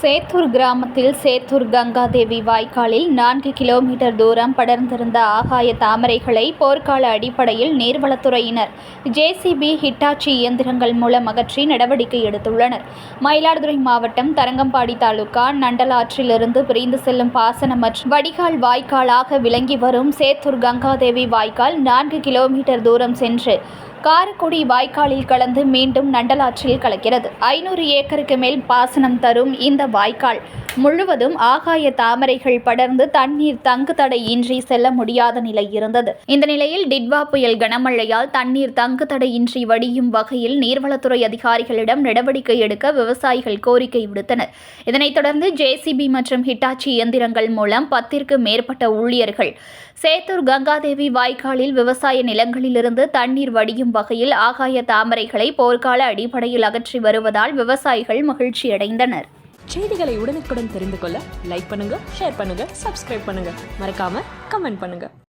சேத்தூர் கிராமத்தில் சேத்தூர் கங்காதேவி வாய்க்காலில் நான்கு கிலோமீட்டர் தூரம் படர்ந்திருந்த ஆகாய தாமரைகளை போர்க்கால அடிப்படையில் நீர்வளத்துறையினர் ஜேசிபி ஹிட்டாச்சி இயந்திரங்கள் மூலம் அகற்றி நடவடிக்கை எடுத்துள்ளனர். மயிலாடுதுறை மாவட்டம் தரங்கம்பாடி தாலுகா நண்டலாற்றிலிருந்து பிரிந்து செல்லும் பாசன மற்றும் வடிகால் வாய்க்காலாக விளங்கி வரும் சேத்தூர் கங்காதேவி வாய்க்கால் நான்கு கிலோமீட்டர் தூரம் சென்று காரக்குடி வாய்க்காலில் கலந்து மீண்டும் நண்டலாற்றில் கலக்கிறது. ஐநூறு ஏக்கருக்கு மேல் பாசனம் தரும் இந்த வாய்க்கால். முழுவதும் ஆகாய தாமரைகள் படர்ந்து தண்ணீர் தங்கு தடையின்றி செல்ல முடியாத நிலை இருந்தது. இந்த நிலையில் டிட்வா புயல் கனமழையால் தண்ணீர் தங்கு தடையின்றி வடியும் வகையில் நீர்வளத்துறை அதிகாரிகளிடம் நடவடிக்கை எடுக்க விவசாயிகள் கோரிக்கை விடுத்தனர். இதனைத் தொடர்ந்து ஜேசிபி மற்றும் ஹிட்டாச்சி இயந்திரங்கள் மூலம் பத்திற்கு மேற்பட்ட ஊழியர்கள் சேத்தூர் கங்காதேவி வாய்க்காலில் விவசாய நிலங்களிலிருந்து தண்ணீர் வடியும் வகையில் ஆகாய தாமரைகளை போர்க்கால அடிப்படையில் அகற்றி வருவதால் விவசாயிகள் மகிழ்ச்சியடைந்தனர் செய்திகளை உடனுக்குடன் தெரிந்து கொள்ள லைக் பண்ணுங்க ஷேர் பண்ணுங்க சப்ஸ்கிரைப் பண்ணுங்க. மறக்காம கமெண்ட் பண்ணுங்க.